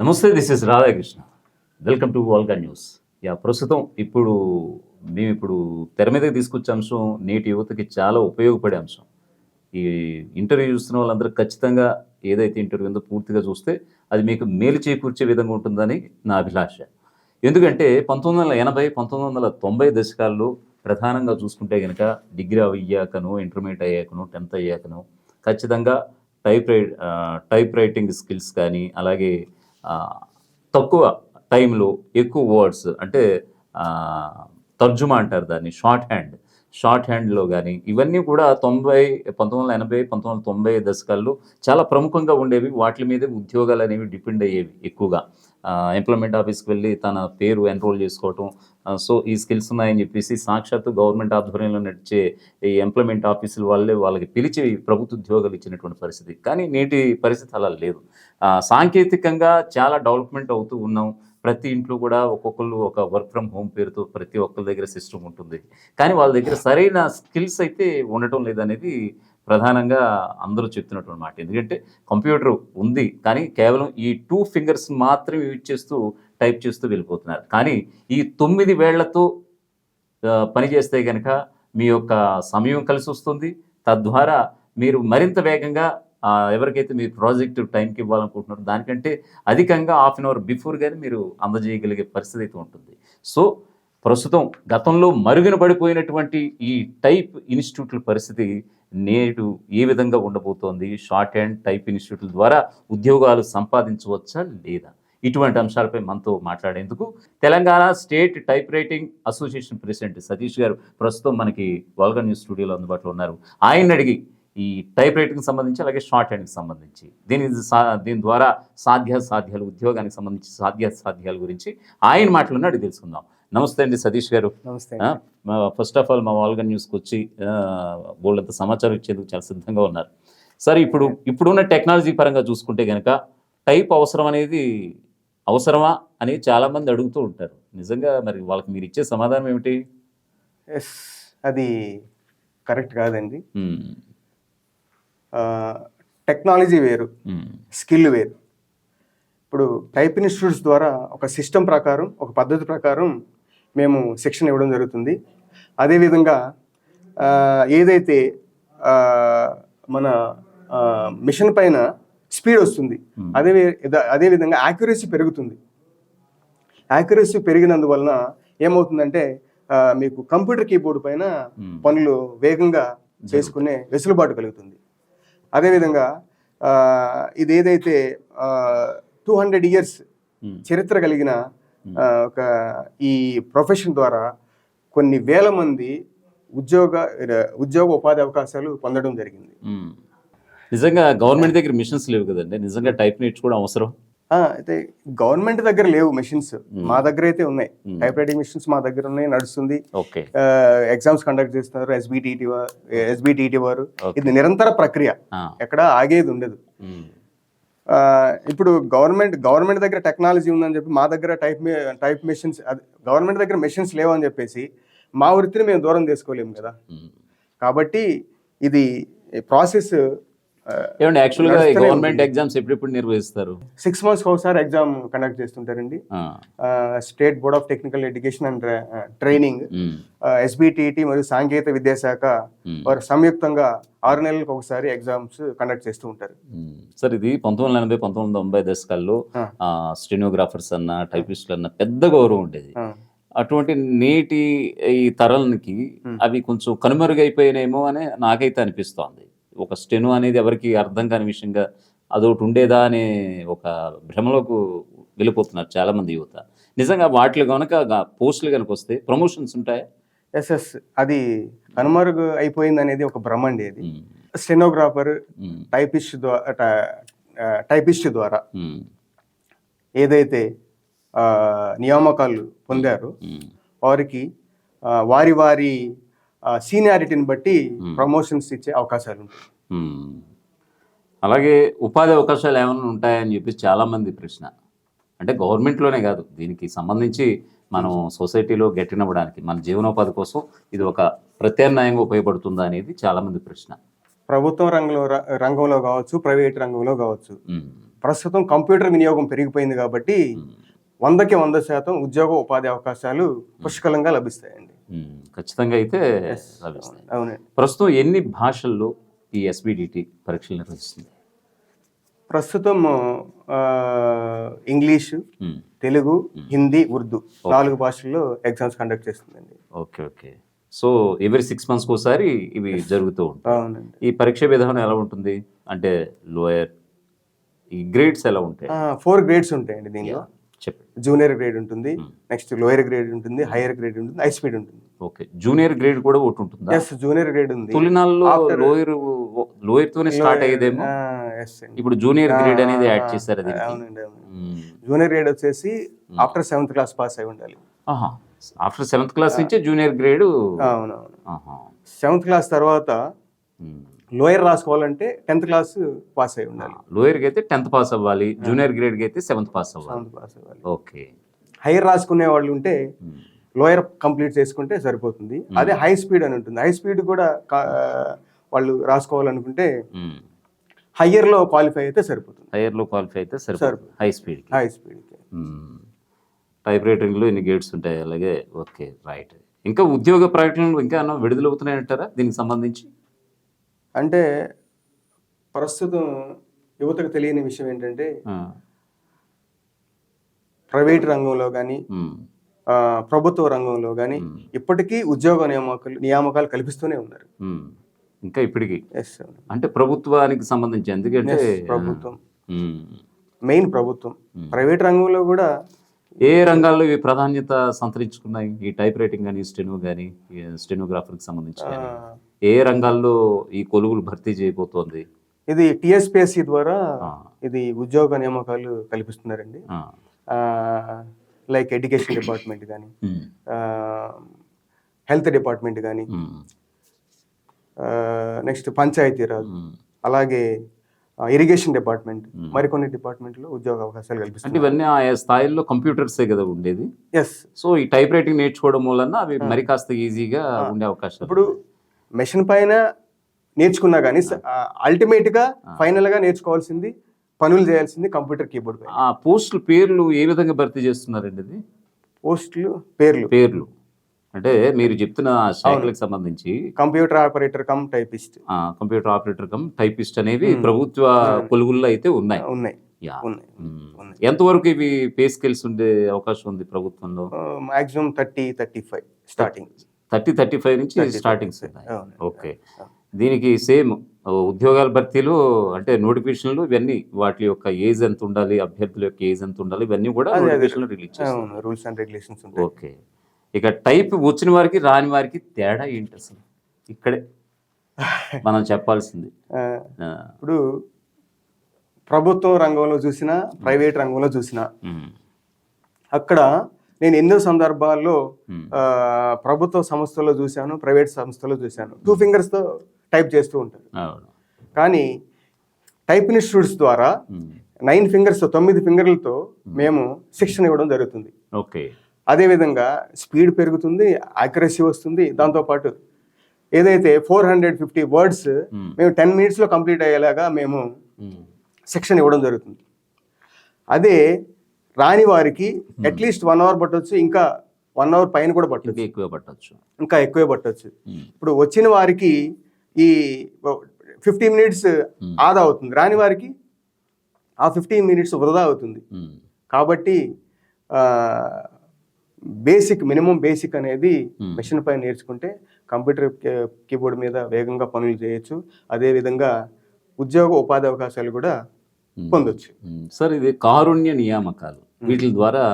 నమస్తే this is Radhakrishna. Welcome to Volga news yeah ప్రస్తుతం ఇప్పుడు మేము ఇప్పుడు తెర మీదకి తీసుకొచ్చే అంశం నేటి యువతకి చాలా ఉపయోగపడే అంశం. ఈ ఇంటర్వ్యూ చూస్తున్న వాళ్ళందరూ ఖచ్చితంగా ఏదైతే ఇంటర్వ్యూ ఉందో పూర్తిగా చూస్తే అది మీకు మేలు చేకూర్చే విధంగా ఉంటుందని నా అభిలాష. ఎందుకంటే పంతొమ్మిది వందల ఎనభై పంతొమ్మిది వందల తొంభై దశకాల్లో ప్రధానంగా చూసుకుంటే కనుక డిగ్రీ అయ్యాకను ఇంటర్మీడియట్ అయ్యాకను టెన్త్ అయ్యాకను ఖచ్చితంగా type wri type writing skills కానీ అలాగే తక్కువ టైంలో ఎక్కువ వర్డ్స్ అంటే తర్జుమా అంటారు దాన్ని షార్ట్ హ్యాండ్. షార్ట్ హ్యాండ్లో కానీ ఇవన్నీ కూడా తొంభై పంతొమ్మిది వందల ఎనభై పంతొమ్మిది వందల తొంభై దశకాల్లో చాలా ప్రముఖంగా ఉండేవి. వాటి మీదే ఉద్యోగాలు అనేవి డిపెండ్ అయ్యేవి ఎక్కువగా. ఎంప్లాయ్మెంట్ ఆఫీస్కి వెళ్ళి తన పేరు ఎన్రోల్ చేసుకోవటం సో ఈ స్కిల్స్ ఉన్నాయని చెప్పేసి సాక్షాత్తు గవర్నమెంట్ ఆధ్వర్యంలో నడిచే ఈ ఎంప్లాయ్మెంట్ ఆఫీసుల వాళ్ళే వాళ్ళకి పిలిచి ప్రభుత్వ ఉద్యోగాలు ఇచ్చినటువంటి పరిస్థితి. కానీ నేటి పరిస్థితి అలా లేదు. సాంకేతికంగా చాలా డెవలప్మెంట్ అవుతూ ఉన్నాం. ప్రతి ఇంట్లో కూడా ఒక్కొక్కరు ఒక వర్క్ ఫ్రమ్ హోమ్ పేరుతో ప్రతి ఒక్కరి దగ్గర సిస్టమ్ ఉంటుంది. కానీ వాళ్ళ దగ్గర సరైన స్కిల్స్ అయితే ఉండటం లేదనేది ప్రధానంగా అందరూ చెప్తున్నటువంటి మాట. ఎందుకంటే కంప్యూటర్ ఉంది కానీ కేవలం ఈ టూ ఫింగర్స్ మాత్రమే యూజ్ చేస్తూ టైప్ చేస్తూ వెళ్ళిపోతున్నారు. కానీ ఈ తొమ్మిది వేళ్ళతో పనిచేస్తే పని చేస్తే కనుక మీ యొక్క సమయం కలిసి వస్తుంది తద్వారా మీరు మరింత వేగంగా ఎవరికైతే మీ ప్రాజెక్ట్ టైంకి ఇవ్వాలనుకుంటున్నారో దానికంటే అధికంగా హాఫ్ అన్ అవర్ బిఫోర్ కానీ మీరు అందజేయగలిగే పరిస్థితి అయితే ఉంటుంది. సో ప్రస్తుతం గతంలో మరుగున పడిపోయినటువంటి ఈ టైప్ ఇన్స్టిట్యూట్ల పరిస్థితి నేడు ఏ విధంగా ఉండబోతోంది? షార్ట్ హ్యాండ్ టైప్ ఇన్స్టిట్యూట్ల ద్వారా ఉద్యోగాలు సంపాదించవచ్చా లేదా? ఇటువంటి అంశాలపై మనతో మాట్లాడేందుకు Telangana state type writing association president Satish garu ప్రస్తుతం మనకి వల్గా న్యూస్ స్టూడియోలో అందుబాటులో ఉన్నారు. ఆయన అడిగి ఈ టైప్ రైటింగ్ సంబంధించి అలాగే షార్ట్ హ్యాండ్కి సంబంధించి. దీని సా దీని ద్వారా సాధ్య సాధ్యాలు ఉద్యోగానికి సంబంధించి సాధ్య సాధ్యాల గురించి ఆయన మాటలను అడిగి తెలుసుకుందాం. నమస్తే అండి సతీష్ గారు. నమస్తే ఫస్ట్ ఆఫ్ ఆల్ మా వాల్గా న్యూస్కి వచ్చి బోల్డంత సమాచారం ఇచ్చేందుకు చాలా సిద్ధంగా ఉన్నారు. సరే ఇప్పుడు ఇప్పుడున్న టెక్నాలజీ పరంగా చూసుకుంటే కనుక టైప్ అవసరం అనేది అవసరమా అని చాలామంది అడుగుతూ ఉంటారు. నిజంగా మరి వాళ్ళకి మీరు ఇచ్చే సమాధానం ఏమిటి? ఎస్ అది కరెక్ట్ కాదండి. టెక్నాలజీ వేరు స్కిల్ వేరు. ఇప్పుడు టైప్ ఇన్స్టిట్యూట్స్ ద్వారా ఒక సిస్టమ్ ప్రకారం ఒక పద్ధతి ప్రకారం మేము శిక్షణ ఇవ్వడం జరుగుతుంది. అదేవిధంగా ఏదైతే మన మిషన్ పైన స్పీడ్ వస్తుంది. అదే విధ- అదేవిధంగా యాక్యురసీ పెరుగుతుంది. యాక్యురసీ పెరిగినందువలన ఏమవుతుందంటే మీకు కంప్యూటర్ కీబోర్డ్ పైన పనులు వేగంగా చేసుకునే వెసులుబాటు కలుగుతుంది. అదేవిధంగా ఇది ఏదైతే టూ హండ్రెడ్ ఇయర్స్ చరిత్ర కలిగిన ఆ, ఒక ఈ ప్రొఫెషన్ ద్వారా కొన్ని వేల మంది ఉద్యోగ ఉద్యోగ ఉపాధి అవకాశాలు పొందడం జరిగింది. ఉమ్. నిజంగా గవర్నమెంట్ దగ్గర మిషన్స్ లేవు కదండి. నిజంగా టైప్ నేర్చుకోవడం అవసరం. అయితే గవర్నమెంట్ దగ్గర లేవు మెషిన్స్. మా దగ్గర అయితే ఉన్నాయి. టైప్ రైటింగ్ మిషన్స్ మా దగ్గర ఉన్నాయి నడుస్తుంది. ఎగ్జామ్స్ కండక్ట్ చేస్తున్నారు ఎస్బిటిటి ఎస్బిటిటి వారు. ఇది నిరంతర ప్రక్రియ. ఎక్కడ ఆగేది ఉండదు. ఇప్పుడు గవర్నమెంట్ గవర్నమెంట్ దగ్గర టెక్నాలజీ ఉందని చెప్పి మా దగ్గర టైప్ టైప్ మెషిన్స్ గవర్నమెంట్ దగ్గర మెషిన్స్ లేవని చెప్పేసి మా వృత్తిని మేము దూరం చేసుకోలేము కదా. కాబట్టి ఇది ప్రాసెస్ ఏమండి గవర్నమెంట్. ఎగ్జామ్స్ ఎప్పుడెప్పుడు నిర్వహిస్తారు సిక్స్ మంత్స్ ఒకసారి ఎగ్జామ్ కండక్ట్ చేస్తుంటారండి state board of technical education and training SBTT మరియు సాంకేతిక విద్యాశాఖ. వారు సంయుక్తంగా ఆరు నెలలకు ఒకసారి ఎగ్జామ్స్ కండక్ట్ చేస్తూ ఉంటారు. సార్ ఇది పంతొమ్మిది వందల ఎనభై పంతొమ్మిది వందల తొంభై దశకాల్లో ఆ. స్టెనోగ్రాఫర్స్ అన్న టైపిస్టులు అన్న పెద్ద గౌరవం ఉండేది అటువంటి నేటి ఈ తరాలకి. అవి కొంచెం కనుమరుగైపోయినేమో అని నాకైతే అనిపిస్తోంది ఒక స్టెనో అనేది ఎవరికి అర్థం కాని విషయంగా అదొకటి ఉండేదా అనే ఒక భ్రమలోకి వెళ్ళిపోతున్నారు చాలా మంది యువత నిజంగా వాటిలో కనుక పోస్టులు కనుక వస్తే ప్రమోషన్స్ ఉంటాయా ఎస్ ఎస్ అది కనుమరుగు అయిపోయింది అనేది ఒక భ్రమ అండి అది. స్టెనోగ్రాఫర్. టైపిస్ట్ ద్వారా టైపిస్ట్ ద్వారా. ఏదైతే నియామకాలు పొందారో. వారికి వారి వారి సీనియారిటీని బట్టి. ప్రమోషన్స్ ఇచ్చే అవకాశాలు ఉంటాయి. అలాగే ఉపాధి అవకాశాలు ఏమైనా ఉంటాయని చెప్పి చాలామంది ప్రశ్న. అంటే గవర్నమెంట్లోనే కాదు దీనికి సంబంధించి మనం సొసైటీలో గట్టినవ్వడానికి మన జీవనోపాధి కోసం ఇది ఒక ప్రత్యామ్నాయంగా ఉపయోగపడుతుందా అనేది చాలామంది ప్రశ్న. ప్రభుత్వం రంగంలో రంగంలో కావచ్చు ప్రైవేట్ రంగంలో కావచ్చు. ప్రస్తుతం కంప్యూటర్ వినియోగం పెరిగిపోయింది కాబట్టి వందకి వంద శాతం ఉద్యోగ ఉపాధి అవకాశాలు పుష్కలంగా లభిస్తాయండి. ఖచ్చితంగా అయితే లభిస్తాయి. అవునండి. ప్రస్తుతం ఎన్ని భాషల్లో ఈ ఎస్బిడిటి పరీక్షలు నిర్వహిస్తుంది. ప్రస్తుతం ఇంగ్లీషు ఉమ్, తెలుగు హిందీ ఉర్దూ నాలుగు భాషల్లో ఎగ్జామ్స్ కండక్ట్ చేస్తుందండి. Okay okay so every six మంత్స్కి ఒకసారి ఇవి జరుగుతూ ఉంటాయి. ఈ పరీక్ష విధానం ఎలా ఉంటుంది? అంటే లోయర్ ఈ గ్రేడ్స్ ఎలా ఉంటాయి? ఫోర్ గ్రేడ్స్ ఉంటాయండి దీనిలో. చెప్పండి. జూనియర్ గ్రేడ్ ఉంటుంది నెక్స్ట్ లోయర్ గ్రేడ్ ఉంటుంది హైయర్ గ్రేడ్ ఉంటుంది హై స్పీడ్ ఉంటుంది. ఓకే జూనియర్ గ్రేడ్ కూడా ఒకటి ఉంటుందా? ఎస్ జూనియర్ గ్రేడ్ ఉంది. తొలినాల్లో లోయర్ లోయర్ తోనే స్టార్ట్ అయ్యేదేమో? ఇప్పుడు జూనియర్ గ్రేడ్ అనేది యాడ్ చేశారు అది జూనియర్ గ్రేడ్ వచ్చేసి ఆఫ్టర్ సెవెంత్ క్లాస్ పాస్ అయి ఉండాలి. ఆఫ్టర్ సెవెంత్ క్లాస్ నుంచే జూనియర్ గ్రేడ్ అవునవును. సెవెంత్ క్లాస్ తర్వాత లోయర్ రాసుకోవాలంటే టెన్త్ క్లాస్ పాస్ అయి ఉండాలి. లోయర్కి అయితే టెన్త్ పాస్ అవ్వాలి జూనియర్ గ్రేడ్కి అయితే సెవెంత్ పాస్ అవ్వాలి. సెవెంత్ పాస్ అవ్వాలి. ఓకే హైయర్ రాసుకునే వాళ్ళు ఉంటే లోయర్ కంప్లీట్ చేసుకుంటే సరిపోతుంది. అదే హై స్పీడ్ అని ఉంటుంది. హై స్పీడ్ కూడా వాళ్ళు రాసుకోవాలనుకుంటే హయ్యర్లో క్వాలిఫై అయితే సరిపోతుంది. హైయర్లో క్వాలిఫై అయితే సరిపోతుంది. High speed high speed type రైటింగ్లో ఇన్ని గేట్స్ ఉంటాయి. అలాగే ఓకే రైట్. ఇంకా ఉద్యోగ ప్రకటనలు ఇంకా విడుదలవుతున్నాయంటారా దీనికి సంబంధించి? అంటే ప్రస్తుతం యువతకు తెలియని విషయం ఏంటంటే ప్రైవేట్ రంగంలో కానీ ప్రభుత్వ రంగంలో కానీ ఇప్పటికీ ఉద్యోగ నియామకాలు నియామకాలు కల్పిస్తూనే ఉన్నారు. ఇంకా ఇప్పటికి? అంటే ప్రభుత్వానికి సంబంధించి ఎందుకంటే ప్రభుత్వం. మెయిన్ ప్రభుత్వం. ప్రైవేట్ రంగంలో కూడా ఏ రంగాల్లో ఇవి ప్రాధాన్యత సంతరించుకున్నాయి? ఈ టైప్ రైటింగ్ కానీ స్టెనో కానీ స్టెనోగ్రాఫర్కి సంబంధించి ఏ రంగాల్లో ఈ కొలువులు భర్తీ చేయబోతోంది? ఇది టిఎస్పిఎస్సి ద్వారా ఇది ఉద్యోగ నియామకాలు కల్పిస్తున్నారండి. లైక్ ఎడ్యుకేషన్ డిపార్ట్మెంట్ కానీ ఉమ్, హెల్త్ డిపార్ట్మెంట్ కానీ ఉమ్, నెక్స్ట్ పంచాయతీరాజ్ ఉమ్. అలాగే ఇరిగేషన్ డిపార్ట్మెంట్ మరికొన్ని డిపార్ట్మెంట్లో ఉద్యోగ అవకాశాలు అంటే కల్పిస్తారు ఇవన్నీ ఆయా స్థాయిల్లో కంప్యూటర్సే కదా ఉండేది. ఎస్ సో ఈ టైప్ రైటింగ్ నేర్చుకోవడం వలన అవి మరి కాస్త ఈజీగా ఉండే అవకాశం ఇప్పుడు మెషిన్ పైన నేర్చుకున్నా కానీ అల్టిమేట్గా ఫైనల్గా నేర్చుకోవాల్సింది పనులు చేయాల్సింది కంప్యూటర్ కీబోర్డ్ ఆ పోస్టుల పేర్లు ఏ విధంగా భర్తీ చేస్తున్నారండి ఇది? పోస్టులు పేర్లు. పేర్లు. అంటే మీరు చెప్తున్న శాఖలకు సంబంధించి computer operator cum typist. Computer operator cum typist అనేవి ప్రభుత్వ కొలుగుల్లో అయితే ఉన్నాయి. ఉన్నాయి. ఎంతవరకు ఇవి పే స్కేల్స్ ఉండే అవకాశం ఉంది ప్రభుత్వంలో? Maximum thirty thirty five starting. Thirty thirty five నుంచి స్టార్టింగ్స్. ఓకే. దీనికి సేమ్ ఉద్యోగాల భర్తీలు అంటే నోటిఫికేషన్లు ఇవన్నీ వాటి యొక్క ఏజ్ ఎంత ఉండాలి అభ్యర్థుల యొక్క ఏజ్ ఎంత ఉండాలి ఇవన్నీ కూడా నోటిఫికేషన్లు release rules and regulations okay. ఇక టైప్ వచ్చిన వారికి రాని వారికి తేడా ఏంటి అసలు? ఇక్కడే మనం చెప్పాల్సింది. ఇప్పుడు ప్రభుత్వ రంగంలో చూసినా ప్రైవేట్ రంగంలో చూసినా. అక్కడ నేను ఎన్నో సందర్భాల్లో ప్రభుత్వ సంస్థల్లో చూశాను ప్రైవేట్ సంస్థల్లో చూశాను. టూ ఫింగర్స్తో టైప్ చేస్తూ ఉంటారు. కానీ టైప్ ఇన్స్టిట్యూట్స్ ద్వారా. నైన్ ఫింగర్స్ తొమ్మిది ఫింగర్లతో మేము. శిక్షణ ఇవ్వడం జరుగుతుంది. ఓకే. అదేవిధంగా స్పీడ్ పెరుగుతుంది యాక్యురసీ వస్తుంది దాంతోపాటు ఏదైతే ఫోర్ హండ్రెడ్ ఫిఫ్టీ వర్డ్స్ మ్మ్. టెన్ మినిట్స్లో కంప్లీట్ అయ్యేలాగా మేము. శిక్షణ ఇవ్వడం జరుగుతుంది. అదే రాని వారికి అట్లీస్ట్ వన్ అవర్ పట్టొచ్చు ఇంకా వన్ అవర్ పైన కూడా పట్టొచ్చు. ఎక్కువ పట్టచ్చు. ఇంకా ఎక్కువే పట్టొచ్చు. ఇప్పుడు వచ్చిన వారికి ఈ ఫిఫ్టీ మినిట్స్ ఆదా అవుతుంది. రాని వారికి ఆ ఫిఫ్టీన్ మినిట్స్ వృధా అవుతుంది. మ్మ్. కాబట్టి బేసిక్ మినిమం బేసిక్ అనేది మెషిన్ పైన నేర్చుకుంటే కంప్యూటర్ కీబోర్డ్ మీద వేగంగా పనులు చేయొచ్చు. అదేవిధంగా ఉద్యోగ ఉపాధి అవకాశాలు కూడా పొందొచ్చు. సార్ ఇది కారుణ్య నియామకాలు. వీటి ద్వారా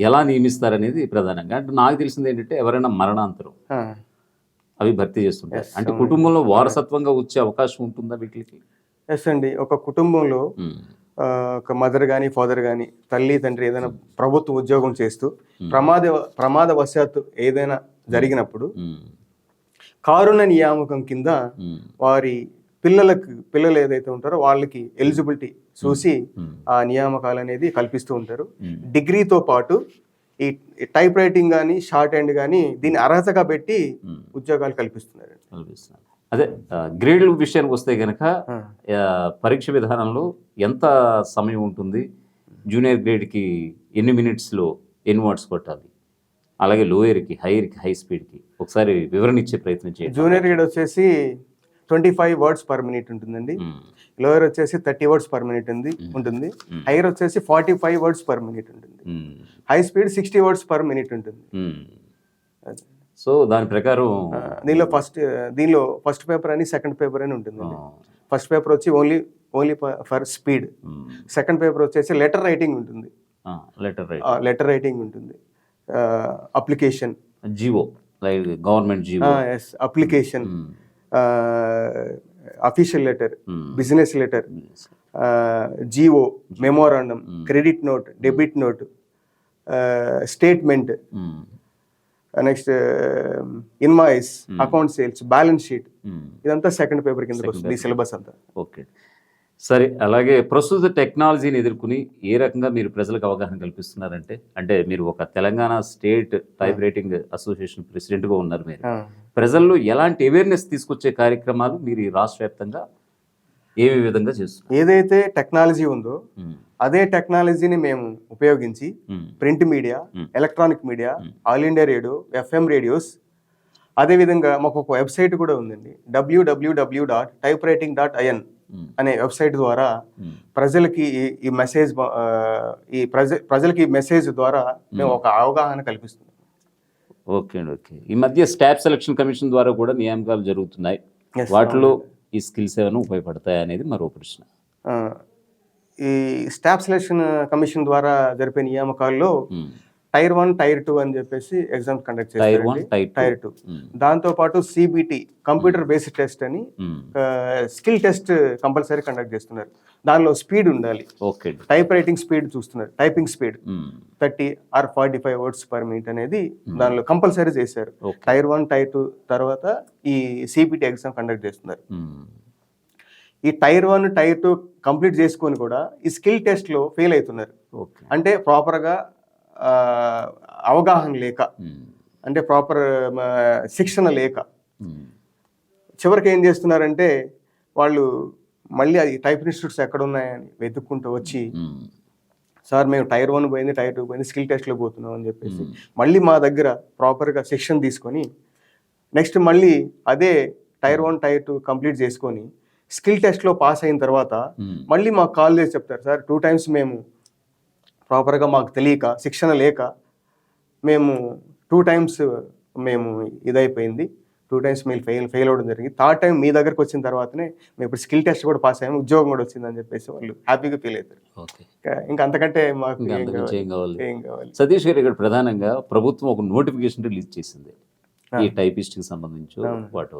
ఎలా నియమిస్తారనేది ప్రధానంగా. అంటే నాకు తెలిసింది ఏంటంటే ఎవరైనా మరణాంతరం. అవి భర్తీ చేస్తుంటారు అంటే కుటుంబంలో వారసత్వంగా వచ్చే అవకాశం ఉంటుందా వీటికి ఎస్ అండి ఒక కుటుంబంలో. ఆ, ఒక మదర్ కానీ ఫాదర్ కానీ తల్లి తండ్రి ఏదైనా ప్రభుత్వ ఉద్యోగం చేస్తూ ప్రమాద ప్రమాదవశాత్తు ఏదైనా జరిగినప్పుడు. కారుణ నియామకం కింద. వారి పిల్లలకు పిల్లలు ఏదైతే ఉంటారో వాళ్ళకి ఎలిజిబిలిటీ చూసి. ఆ నియామకాలు అనేది కల్పిస్తూ ఉంటారు. డిగ్రీతో పాటు ఈ టైప్ రైటింగ్ కానీ షార్ట్ హ్యాండ్ కానీ దీన్ని అర్హతగా పెట్టి. ఉద్యోగాలు కల్పిస్తున్నారు. కల్పిస్తున్నారు. అదే గ్రేడ్ల విషయానికి వస్తే కనుక. పరీక్ష విధానంలో ఎంత సమయం ఉంటుంది? జూనియర్ గ్రేడ్కి ఎన్ని మినిట్స్లో ఎన్ని వర్డ్స్ కొట్టాలి? అలాగే లోయర్కి హైయర్కి హై స్పీడ్కి ఒకసారి వివరణ ఇచ్చే ప్రయత్నం చేయండి. జూనియర్ గ్రేడ్ వచ్చేసి twenty five words per minute ఉంటుందండి. లోయర్ వచ్చేసి థర్టీ వర్డ్స్ పర్ మినిట్ ఉంది ఉంటుంది. హైయర్ వచ్చేసి forty five words per minute ఉంటుంది. High speed sixty words per minute ఉంటుంది. సో దాని ప్రకారం దీనిలో ఫస్ట్ దీనిలో ఫస్ట్ పేపర్ అని సెకండ్ పేపర్ అని ఉంటుంది. ఫస్ట్ పేపర్ వచ్చి only only for speed. Second paper వచ్చేసి లెటర్ రైటింగ్ ఉంటుంది. లెటర్ లెటర్ రైటింగ్ ఉంటుంది. Application. GO like government GO. Application. Official letter. Business letter GO memorandum credit note debit note statement next invoice account sales balance sheet ఇదంతా second paper కిందకి వస్తుంది ఈ syllabus అంతా. Okay సరే అలాగే ప్రస్తుత టెక్నాలజీని ఎదుర్కొని ఏ రకంగా మీరు ప్రజలకు అవగాహన కల్పిస్తున్నారంటే అంటే మీరు ఒక Telangana state type writing association ప్రెసిడెంట్గా ఉన్నారు మీరు. ప్రజల్లో ఎలాంటి అవేర్నెస్ తీసుకొచ్చే కార్యక్రమాలు మీరు రాష్ట్ర వ్యాప్తంగా ఏ విధంగా చేస్తున్నారు? ఏదైతే టెక్నాలజీ ఉందో అదే టెక్నాలజీని మేము ఉపయోగించి print media. Electronic media all India radio FM radios అదేవిధంగా మాకు ఒక వెబ్సైట్ కూడా ఉందండి WWW dot type writing dot IN అనే వెబ్సైట్ ద్వారా ఉమ్, ప్రజలకి ఈ- మెసేజ్ ఈ ప్రజ ప్రజలకి ఈ మెసేజ్ ద్వారా మేము ఒక అవగాహన కల్పిస్తున్నాం. ఓకే అండి ఓకే. ఈ మధ్య స్టాఫ్ సెలక్షన్ కమిషన్ ద్వారా కూడా నియామకాలు జరుగుతున్నాయి. వాటిలో ఈ స్కిల్స్ ఏమైనా ఉపయోగపడతాయి అనేది మరో ప్రశ్న. ఈ స్టాఫ్ సెలక్షన్ కమిషన్ ద్వారా జరిపే నియామకాల్లో టైర్ వన్ టైర్ టూ అని చెప్పేసి ఎగ్జామ్ కండక్ట్ చేస్తారు టైర్ టూ. దాంతో పాటు సిబిటి కంప్యూటర్ బేస్డ్ టెస్ట్ అని స్కిల్ టెస్ట్ కంపల్సరీ కండక్ట్ చేస్తున్నారు. దానిలో స్పీడ్ ఉండాలి. టైప్ రైటింగ్ స్పీడ్ చూస్తున్నారు. Typing speed. Thirty or forty five words per minute అనేది దానిలో కంపల్సరీ చేశారు. టైర్ వన్ టైర్ టూ తర్వాత ఈ సిబిటి ఎగ్జామ్ కండక్ట్ చేస్తున్నారు. ఈ tier one tier two complete చేసుకొని కూడా ఈ స్కిల్ టెస్ట్లో ఫెయిల్ అవుతున్నారు. ఓకే. అంటే ప్రాపర్గా అవగాహన లేక అంటే ప్రాపర్ శిక్షణ లేక. చివరికి ఏం చేస్తున్నారంటే వాళ్ళు మళ్ళీ అది టైప్ ఇన్స్టిట్యూట్స్ ఎక్కడ ఉన్నాయని వెతుక్కుంటూ వచ్చి సార్ మేము టైర్ వన్ పోయింది టైర్ టూ పోయింది స్కిల్ టెస్ట్లో పోతున్నాం అని చెప్పేసి. మళ్ళీ మా దగ్గర ప్రాపర్గా శిక్షణ తీసుకొని నెక్స్ట్ మళ్ళీ అదే tier one tier two complete చేసుకొని స్కిల్ టెస్ట్లో పాస్ అయిన తర్వాత మళ్ళీ మాకు కాల్ చేసి చెప్తారు సార్ టూ టైమ్స్ మేము ప్రాపర్గా మాకు తెలియక శిక్షణ లేక మేము టూ టైమ్స్ మేము ఇదైపోయింది. టూ టైమ్స్ మీరు ఫెయిల్ ఫెయిల్ అవ్వడం జరిగింది. థర్డ్ టైం మీ దగ్గరకు వచ్చిన తర్వాతనే మేము ఇప్పుడు స్కిల్ టెస్ట్ కూడా పాస్ అయ్యాము. ఉద్యోగం కూడా వచ్చిందని చెప్పేసి వాళ్ళు హ్యాపీగా ఫీల్ అవుతారు ఇంకా- అంతకంటే మాకు ఏం కావాలి? సతీష్ గారు ఇక్కడ ప్రధానంగా ప్రభుత్వం ఒక నోటిఫికేషన్ రిలీజ్ చేసింది. ఈ టైపిస్ట్కి సంబంధించి. వాటి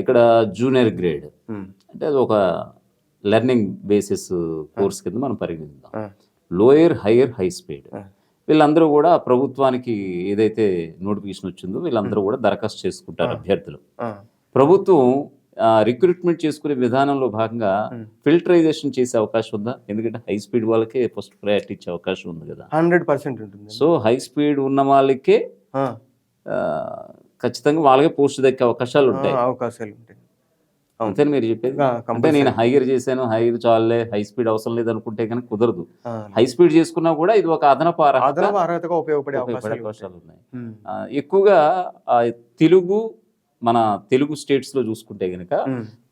ఇక్కడ జూనియర్ గ్రేడ్. అంటే అది ఒక లెర్నింగ్ బేసిస్ కోర్స్ కింద మనం పరిగణిద్దాం. Lower higher high speed. వీళ్ళందరూ కూడా ప్రభుత్వానికి ఏదైతే నోటిఫికేషన్ వచ్చిందో వీళ్ళందరూ కూడా దరఖాస్తు చేసుకుంటారు అభ్యర్థులు. ప్రభుత్వం రిక్రూట్మెంట్ చేసుకునే విధానంలో భాగంగా. ఫిల్టరైజేషన్ చేసే అవకాశం ఉందా? ఎందుకంటే హై స్పీడ్ వాళ్ళకే ఫస్ట్ ప్రయారిటీ ఇచ్చే అవకాశం ఉంది కదా. హండ్రెడ్ పర్సెంట్ ఉంటుంది. సో హై స్పీడ్ ఉన్న వాళ్ళకే ఖచ్చితంగా వాళ్ళకే పోస్ట్ దక్కే అవకాశాలు ఉంటాయి. అవకాశాలు ఉంటాయి. అంతే మీరు చెప్పేది అంటే. నేను హైయర్ చేశాను హైర్ చాలే హై స్పీడ్ అవసరం లేదు అనుకుంటే కనుక కుదరదు. హై స్పీడ్ చేసుకున్నా కూడా ఇది ఒక అదనపు అర్హత. అదనపు అర్హతగా ఉపయోగపడే అవకాశాలు ఉన్నాయి. ఎక్కువగా తెలుగు మన తెలుగు స్టేట్స్లో చూసుకుంటే కనుక.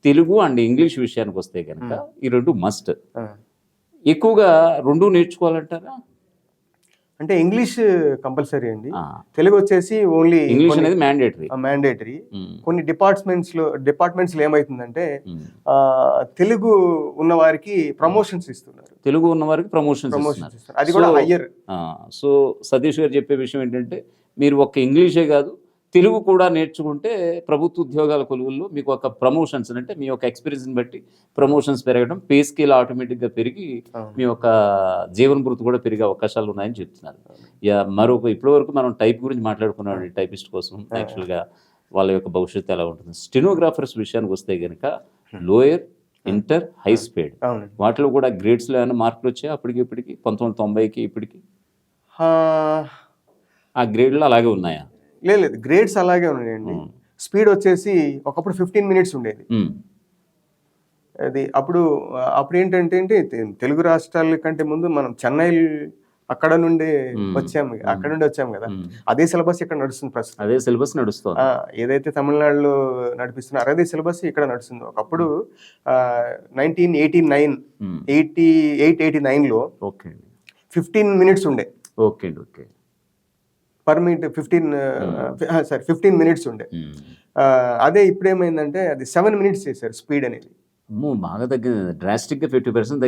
తెలుగు అండ్ ఇంగ్లీష్ విషయానికి వస్తే కనుక ఈ రెండు మస్ట్. ఎక్కువగా రెండు నేర్చుకోవాలంటారా? అంటే ఇంగ్లీష్ కంపల్సరీ అండి. తెలుగు వచ్చేసి ఓన్లీ ఇంగ్లీష్ అనేది మ్యాండేటరీ మ్యాండేటరీ కొన్ని డిపార్ట్మెంట్స్లో డిపార్ట్మెంట్స్లో ఏమైతుందంటే తెలుగు ఉన్న వారికి ప్రమోషన్స్ ఇస్తున్నారు. తెలుగు ఉన్న వారికి ప్రమోషన్స్ ప్రమోషన్స్ ఇస్తున్నారు. అది కూడా హయ్యర్ సో సతీష్ గారు చెప్పే విషయం ఏంటంటే మీరు ఒక్క ఇంగ్లీషే కాదు తెలుగు కూడా నేర్చుకుంటే ప్రభుత్వ ఉద్యోగాల కొలువుల్లో మీకు ఒక ప్రమోషన్స్ అంటే మీ యొక్క ఎక్స్పీరియన్స్ని బట్టి ప్రమోషన్స్ పెరగడం పే స్కేల్ ఆటోమేటిక్గా పెరిగి మీ యొక్క జీవన భృతి కూడా పెరిగే అవకాశాలు ఉన్నాయని చెప్తున్నారు. మరొక ఇప్పటి వరకు మనం టైప్ గురించి మాట్లాడుకున్నాం టైపిస్ట్ కోసం యాక్చువల్గా వాళ్ళ యొక్క భవిష్యత్తు ఎలా ఉంటుంది. స్టెనోగ్రాఫర్స్ విషయానికి వస్తే కనుక లోయర్ ఇంటర్ హై స్పీడ్ వాటిలో కూడా గ్రేడ్స్లో ఏమైనా మార్కులు వచ్చాయి అప్పటికి ఇప్పటికి? పంతొమ్మిది తొంభైకి ఇప్పటికి? ఆ గ్రేడ్లు అలాగే ఉన్నాయా? లేదు లేదు. గ్రేడ్స్ అలాగే ఉన్నాయండి. స్పీడ్ వచ్చేసి ఒకప్పుడు ఫిఫ్టీన్ మినిట్స్ ఉండేది. అది అప్పుడు అప్పుడు ఏంటంటే తెలుగు రాష్ట్రాల కంటే ముందు మనం చెన్నై అక్కడ నుండి. వచ్చాము అక్కడ నుండి వచ్చాము కదా. అదే సిలబస్ ఇక్కడ నడుస్తుంది ప్రస్తుతం. అదే సిలబస్ నడుస్తుంది. ఏదైతే తమిళనాడులో నడిపిస్తున్నారో అదే సిలబస్ ఇక్కడ నడుస్తుంది. ఒకప్పుడు nineteen eighty nine eighty eight eighty నైన్లో ఫిఫ్టీన్ మినిట్స్ ఉండే. Okay okay. Per minute fifteen sorry fifteen minutes ఉండే. అదే ఇప్పుడు ఏమైందంటే అది సెవెన్ మినిట్స్ చేశారు స్పీడ్ అనేది. బాగా తగ్గింది. డ్రాస్టిక్గా ఫిఫ్టీ పర్సెంట్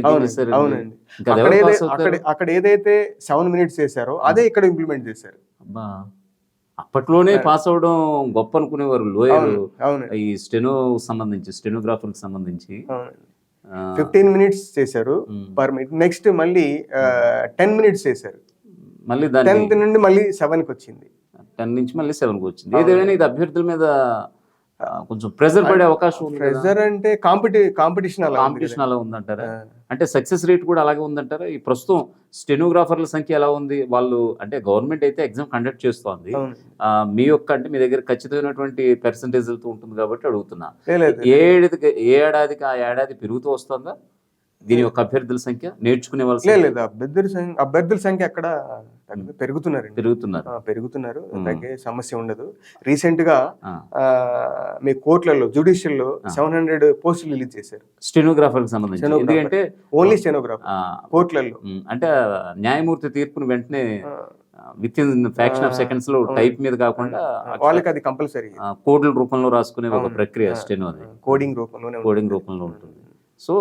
అవునండి అక్కడ ఏదైతే సెవెన్ మినిట్స్ చేశారో అదే ఇక్కడ ఇంప్లిమెంట్ చేశారు. అప్పట్లోనే పాస్ అవడం గొప్ప అనుకునేవారు లోయర్ ఈ స్టెనో సంబంధించి స్టెనోగ్రాఫర్ సంబంధించి. ఫిఫ్టీన్ మినిట్స్ చేశారు. Per minute. నెక్స్ట్ మళ్ళీ టెన్ మినిట్స్ చేశారు. మళ్ళీ టెన్త్ నుండి మళ్ళీ సెవెన్కి వచ్చింది. టెన్ నుంచి మళ్ళీ సెవెన్కి వచ్చింది. ఏదేమైనా ఇది అభ్యర్థుల మీద కొంచెం ప్రెజర్ పడే అవకాశం. ప్రెజర్ అంటే కాంపిటి కాంపిటీషన్ అలా కాంపిటీషన్ అలా ఉందంటారా. అంటే సక్సెస్ రేట్ కూడా అలాగే ఉందంటారా? ఈ ప్రస్తుతం స్టెనోగ్రాఫర్ల సంఖ్య ఎలా ఉంది? వాళ్ళు అంటే గవర్నమెంట్ అయితే ఎగ్జామ్ కండక్ట్ చేస్తోంది. మీ యొక్క అంటే మీ దగ్గర ఖచ్చితమైనటువంటి పర్సంటేజ్లతో ఉంటుంది కాబట్టి అడుగుతున్నా. ఏడాదికి ఏ ఏడాదికి ఆ ఏడాది పెరుగుతూ వస్తుందా? దీని యొక్క అభ్యర్థుల సంఖ్య నేర్చుకునే వాళ్ళ లేదు అభ్యర్థుల సంఖ్య అభ్యర్థుల సంఖ్య అక్కడ పెరుగుతున్నారు. పెరుగుతున్నారు. ఉమ్. తగ్గే సమస్య ఉండదు. రీసెంట్గా మీ కోర్టులలో జుడిషియల్లో సెవెన్ హండ్రెడ్ పోస్టులు రిలీజ్ చేశారు. సంబంధించి. Stenographer. ఎందుకంటే ఓన్లీ స్టెనోగ్రాఫర్ కోర్టులలో. అంటే న్యాయమూర్తి తీర్పును వెంటనే విత్ ఇన్ ఫ్యాక్షన్ ఆఫ్ సెకండ్స్లో టైప్ మీద కాకుండా వాళ్ళకి అది కంపల్సరీ కోడ్ల రూపంలో రాసుకునే ఒక. ప్రక్రియ స్టెనో అది. కోడింగ్ రూపంలోనే ఉంటుంది. కోడింగ్ రూపంలో ఉంటుంది. సో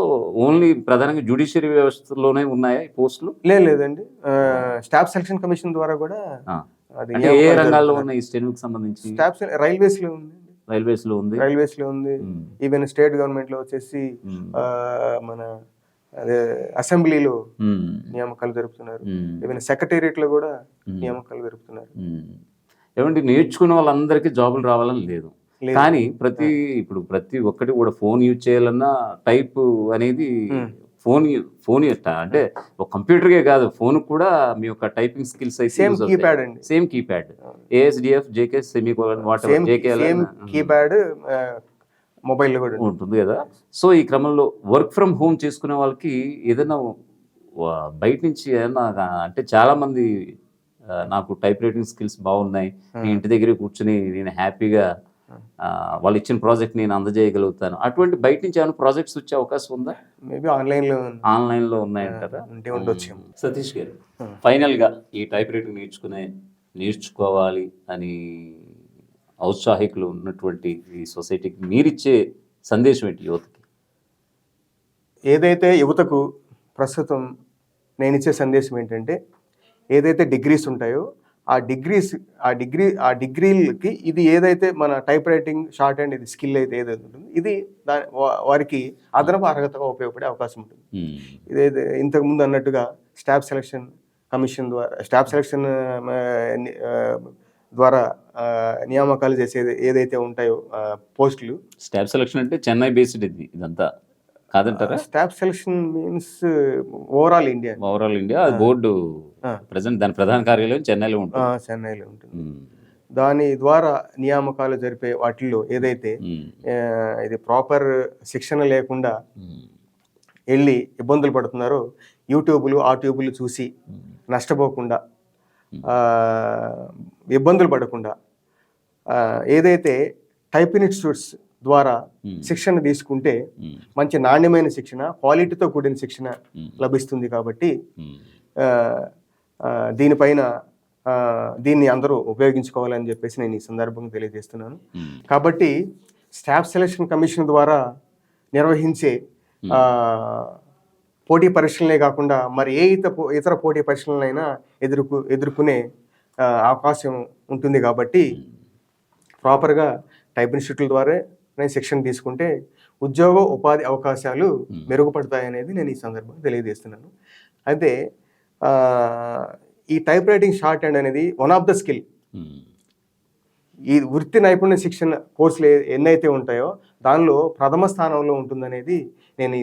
ఓన్లీ ప్రధానంగా జ్యుడిషియరీ వ్యవస్థలోనే ఉన్నాయా ఈ పోస్టులు? లేదు లేదండి. స్టాఫ్ సెలక్షన్ కమిషన్ ద్వారా కూడా అంటే ఏ రంగాల్లో. ఉన్నాయి ఈ స్టెనోకి సంబంధించి? స్టాఫ్ రైల్వేస్లో ఉంది. రైల్వేస్లో ఉంది. రైల్వేస్లో ఉంది ఈవెన్ స్టేట్ గవర్నమెంట్లో వచ్చేసి మన అదే అసెంబ్లీలో నియామకాలు జరుపుతున్నారు. ఈవెన్ సెక్రటేరియట్లో కూడా నియామకాలు జరుపుతున్నారు. ఏమంటే నేర్చుకున్న వాళ్ళందరికీ జాబులు రావాలని లేదు. కానీ ప్రతి ఇప్పుడు ప్రతి ఒక్కటి కూడా ఫోన్ యూజ్ చేయాలన్నా టైప్ అనేది. ఫోన్ ఫోన్ అంటే ఒక కంప్యూటర్కే కాదు ఫోన్ కూడా మీ యొక్క టైపింగ్ స్కిల్స్ అయితే సేమ్ కీప్యాడ్ అండి. Same keypad ASDF JK semi what same JK same keypad mobile కూడా ఉంటుంది. కదా. సో ఈ క్రమంలో వర్క్ ఫ్రమ్ హోమ్ చేసుకునే వాళ్ళకి ఏదైనా బయట నుంచి ఏదైనా అంటే చాలా మంది నాకు టైప్ రైటింగ్ స్కిల్స్ బాగున్నాయి. నేను ఇంటి దగ్గర కూర్చుని నేను హ్యాపీగా వాళ్ళు ఇచ్చిన ప్రాజెక్ట్ నేను అందజేయగలుగుతాను. అటువంటి బయట నుంచి ఏమైనా ప్రాజెక్ట్స్ వచ్చే అవకాశం ఉందా? మేబీ ఆన్లైన్లో ఆన్లైన్లో ఉన్నాయంటారా ఉంటే ఉండొచ్చు. సతీష్ గారు Hmm. ఫైనల్గా ఈ టైప్ రైటింగ్ నేర్చుకునే నేర్చుకోవాలి అని ఔత్సాహికులు ఉన్నటువంటి ఈ సొసైటీకి మీరిచ్చే సందేశం ఏంటి యువతకి? ఏదైతే యువతకు ప్రస్తుతం నేను ఇచ్చే సందేశం ఏంటంటే ఏదైతే డిగ్రీస్ ఉంటాయో ఆ డిగ్రీస్ ఆ డిగ్రీ ఆ డిగ్రీలకి ఇది ఏదైతే మన టైప్ రైటింగ్ షార్ట్ అండ్ ఇది స్కిల్ అయితే ఏదైతే ఉంటుందో ఇది దా వా- వారికి అదనపు అర్హతగా ఉపయోగపడే అవకాశం ఉంటుంది. ఇదైతే ఇంతకు ముందు అన్నట్టుగా స్టాఫ్ సెలక్షన్ కమిషన్ ద్వారా స్టాఫ్ సెలక్షన్ ద్వారా నియామకాలు చేసేది ఏదైతే ఉంటాయో పోస్టులు. స్టాఫ్ సెలక్షన్ అంటే చెన్నై బేస్డ్ ఇది ఇదంతా. కాదంటారా staff selection means overall India overall India board. Present దాని ప్రధాన కార్యాలయం చెన్నైలో ఉంటుంది చెన్నైలో ఉంటుంది. దాని ద్వారా నియామకాలు జరిపే వాటిల్లో ఏదైతే ఇది ప్రాపర్ శిక్షణ లేకుండా. వెళ్ళి ఇబ్బందులు పడుతున్నారో యూట్యూబ్లు ఆ ట్యూబ్లు చూసి. నష్టపోకుండా ఇబ్బందులు పడకుండా ఏదైతే టైప్ ఇన్స్టిట్యూట్స్ ద్వారా. శిక్షణ తీసుకుంటే. మంచి నాణ్యమైన శిక్షణ క్వాలిటీతో కూడిన శిక్షణ. లభిస్తుంది కాబట్టి దీనిపైన దీన్ని అందరూ ఉపయోగించుకోవాలని చెప్పేసి నేను ఈ సందర్భంగా తెలియజేస్తున్నాను. కాబట్టి స్టాఫ్ సెలక్షన్ కమిషన్ ద్వారా నిర్వహించే పోటీ పరీక్షలనే కాకుండా మరి ఏ ఇతర పో- ఇతర పోటీ పరీక్షలనైనా ఎదుర్కొ ఎదుర్కొనే అవకాశం ఉంటుంది కాబట్టి ప్రాపర్గా టైప్ ఇన్స్టిట్యూట్ల ద్వారా నేను శిక్షణ తీసుకుంటే ఉద్యోగ ఉపాధి అవకాశాలు మెరుగుపడతాయనేది నేను ఈ సందర్భంగా తెలియజేస్తున్నాను. అయితే ఈ టైప్ రైటింగ్ షార్ట్ హ్యాండ్ అనేది వన్ ఆఫ్ ద స్కిల్. ఈ వృత్తి నైపుణ్య శిక్షణ కోర్సులు ఎన్నైతే ఉంటాయో దానిలో ప్రథమ స్థానంలో ఉంటుందనేది నేను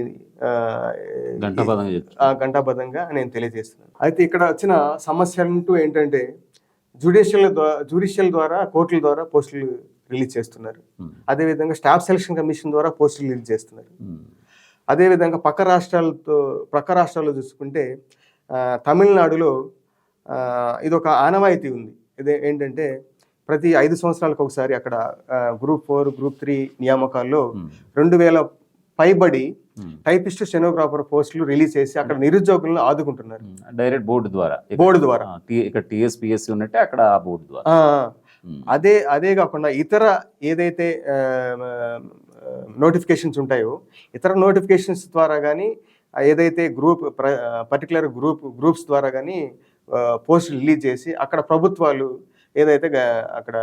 గంటాబద్ధంగా నేను తెలియజేస్తున్నాను. అయితే ఇక్కడ వచ్చిన సమస్యలు అంటూ ఏంటంటే జుడిషియల్ ద్వారా జుడిషియల్ ద్వారా కోర్టుల ద్వారా పోస్టులు రిలీజ్ చేస్తున్నారు. అదేవిధంగా స్టాఫ్ సెలక్షన్ కమిషన్ ద్వారా పోస్టులు రిలీజ్ చేస్తున్నారు. అదేవిధంగా పక్క రాష్ట్రాలతో పక్క రాష్ట్రాల్లో చూసుకుంటే తమిళనాడులో ఇది ఒక ఆనవాయితీ ఉంది. ఇదే ఏంటంటే ప్రతి ఐదు సంవత్సరాలకు ఒకసారి అక్కడ గ్రూప్ ఫోర్ గ్రూప్ త్రీ నియామకాల్లో రెండు వేల పైబడి టైపిస్ట్ స్టెనోగ్రాఫర్ పోస్టులు రిలీజ్ చేసి అక్కడ నిరుద్యోగులను ఆదుకుంటున్నారు. డైరెక్ట్ బోర్డు ద్వారా. బోర్డు ద్వారా. ఇక్కడ టిఎస్పిఎస్సి ఉన్నట్టే అక్కడ బోర్డు ద్వారా. అదే అదే కాకుండా ఇతర ఏదైతే నోటిఫికేషన్స్ ఉంటాయో ఇతర నోటిఫికేషన్స్ ద్వారా కానీ ఏదైతే గ్రూప్ పర్టికులర్ గ్రూప్ గ్రూప్స్ ద్వారా కానీ పోస్టులు రిలీజ్ చేసి అక్కడ ప్రభుత్వాలు ఏదైతే అక్కడ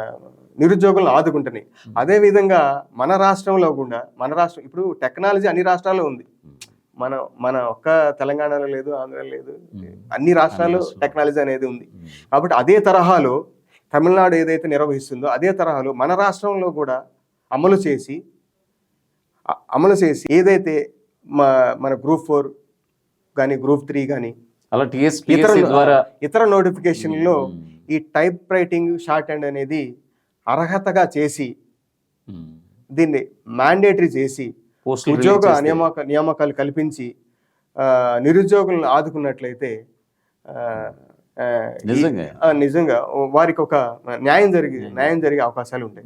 నిరుద్యోగులను ఆదుకుంటున్నాయి. అదే విధంగా మన రాష్ట్రంలో కూడా మన రాష్ట్రం ఇప్పుడు టెక్నాలజీ అన్ని రాష్ట్రాల్లో ఉంది. మన మన ఒక్క తెలంగాణలో లేదు ఆంధ్రలో లేదు అన్ని రాష్ట్రాల్లో. టెక్నాలజీ అనేది ఉంది. కాబట్టి అదే తరహాలో తమిళనాడు ఏదైతే నిర్వహిస్తుందో అదే తరహాలో మన రాష్ట్రంలో కూడా అమలు చేసి అమలు చేసి ఏదైతే మా మన గ్రూప్ ఫోర్ కానీ గ్రూప్ త్రీ కానీ అలా ఇతర ద్వారా ఇతర నోటిఫికేషన్లో ఈ టైప్ రైటింగ్ షార్ట్ హ్యాండ్ అనేది అర్హతగా చేసి దీన్ని మ్యాండేటరీ చేసి ఉద్యోగ నియామక నియామకాలు కల్పించి నిరుద్యోగులను ఆదుకున్నట్లయితే నిజంగా. వారికి ఒక న్యాయం జరిగి న్యాయం జరిగే అవకాశాలు ఉంటాయి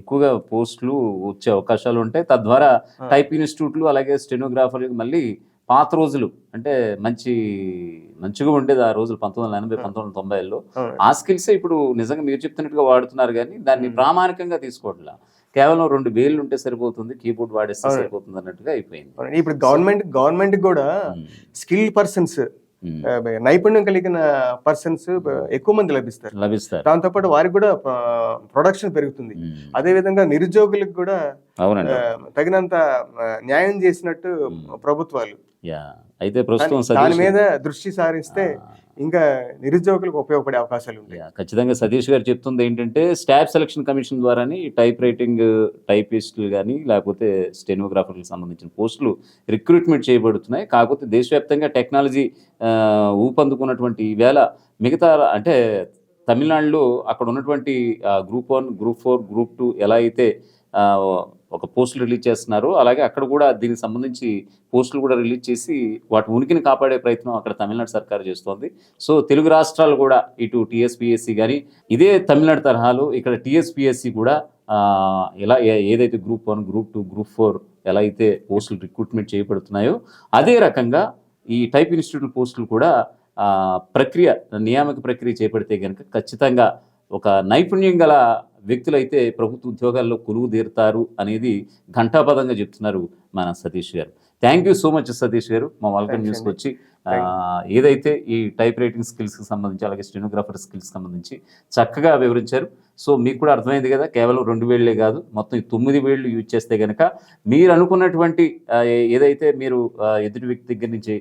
ఎక్కువగా పోస్టులు వచ్చే అవకాశాలు ఉంటాయి తద్వారా. టైప్ ఇన్స్టిట్యూట్లు అలాగే స్టెనోగ్రాఫర్ మళ్ళీ పాత రోజులు అంటే మంచి మంచిగా ఉండేది ఆ రోజులు పంతొమ్మిది వందల ఎనభై. పంతొమ్మిది వందల తొంభైలో. ఆ స్కిల్సే ఇప్పుడు నిజంగా మీరు చెప్తున్నట్టుగా వాడుతున్నారు కానీ దాన్ని. ప్రామాణికంగా తీసుకోవట్లా కేవలం రెండు వేళ్ళు ఉంటే సరిపోతుంది కీబోర్డ్ వాడేస్తే. సరిపోతుంది అన్నట్టుగా అయిపోయింది. ఇప్పుడు గవర్నమెంట్ గవర్నమెంట్ కూడా స్కిల్ పర్సన్స్ నైపుణ్యం కలిగిన పర్సన్స్ ఎక్కువ మంది లభిస్తారు. లభిస్తారు. దాంతోపాటు వారికి కూడా ప్రొడక్షన్ పెరుగుతుంది. ఉమ్, అదేవిధంగా నిరుద్యోగులకు కూడా తగినంత న్యాయం చేసినట్టు. ప్రభుత్వాలు. అయితే ప్రస్తుతం దాని- మీద దృష్టి సారిస్తే ఇంకా నిరుద్యోగులకు ఉపయోగపడే అవకాశాలు ఉంటాయి. ఖచ్చితంగా సతీష్ గారు చెప్తుంది ఏంటంటే స్టాఫ్ సెలక్షన్ కమిషన్ ద్వారానే టైప్ రైటింగ్ టైపిస్టులు కానీ లేకపోతే స్టెనోగ్రాఫర్లకు సంబంధించిన పోస్టులు రిక్రూట్మెంట్ చేయబడుతున్నాయి. కాకపోతే దేశవ్యాప్తంగా టెక్నాలజీ ఊపందుకున్నటువంటి ఈవేళ మిగతా అంటే తమిళనాడులో అక్కడ ఉన్నటువంటి group one group four group two ఎలా అయితే ఒక పోస్టులు రిలీజ్ చేస్తున్నారు. అలాగే అక్కడ కూడా దీనికి సంబంధించి పోస్టులు కూడా రిలీజ్ చేసి వాటి ఉనికిని కాపాడే ప్రయత్నం అక్కడ తమిళనాడు సర్కార్ చేస్తోంది. సో తెలుగు రాష్ట్రాలు కూడా ఇటు టీఎస్పిఎస్సి కానీ ఇదే తమిళనాడు తరహాలో ఇక్కడ టీఎస్పిఎస్సి కూడా ఎలా ఏ- ఏదైతే group one group two group four ఎలా అయితే పోస్టులు రిక్రూట్మెంట్ చేయబడుతున్నాయో అదే రకంగా ఈ టైప్ ఇన్స్టిట్యూట్ పోస్టులు కూడా ప్రక్రియ నియామక ప్రక్రియ చేపడితే కనుక ఖచ్చితంగా ఒక నైపుణ్యం గల వ్యక్తులైతే ప్రభుత్వ ఉద్యోగాల్లో కొలువు తీరుతారు అనేది ఘంటాపదంగా చెప్తున్నారు మన సతీష్ గారు thank you so much Satish గారు మా Thanks న్యూస్కి. వచ్చి ఏదైతే ఈ టైప్ రైటింగ్ స్కిల్స్కి సంబంధించి అలాగే స్టెనోగ్రాఫర్ స్కిల్స్ సంబంధించి చక్కగా వివరించారు. సో మీకు కూడా అర్థమైంది కదా కేవలం రెండు వేళ్ళే కాదు మొత్తం ఈ తొమ్మిది వేళ్ళు యూజ్ చేస్తే కనుక మీరు అనుకున్నటువంటి ఏదైతే మీరు ఎదుటి వ్యక్తి దగ్గర నుంచి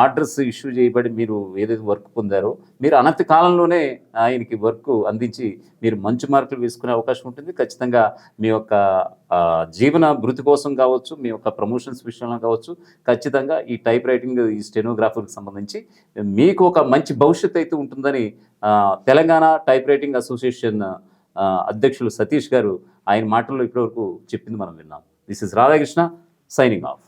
ఆర్డర్స్ ఇష్యూ చేయబడి మీరు ఏదైతే వర్క్ పొందారో మీరు అనతి కాలంలోనే ఆయనకి వర్క్ అందించి మీరు మంచి మార్కులు వేసుకునే అవకాశం ఉంటుంది. ఖచ్చితంగా మీ యొక్క జీవన భృతి కోసం కావచ్చు మీ యొక్క ప్రమోషన్స్ విషయంలో కావచ్చు ఖచ్చితంగా ఈ టైప్ రైటింగ్ ఈ స్టెనోగ్రాఫర్కి సంబంధించి మీకు ఒక మంచి భవిష్యత్తు అయితే ఉంటుందని తెలంగాణ టైప్ రైటింగ్ అసోసియేషన్ అధ్యక్షులు సతీష్ గారు ఆయన మాటల్లో ఇప్పటివరకు చెప్పింది మనం విన్నాం. This is Radhakrishna signing off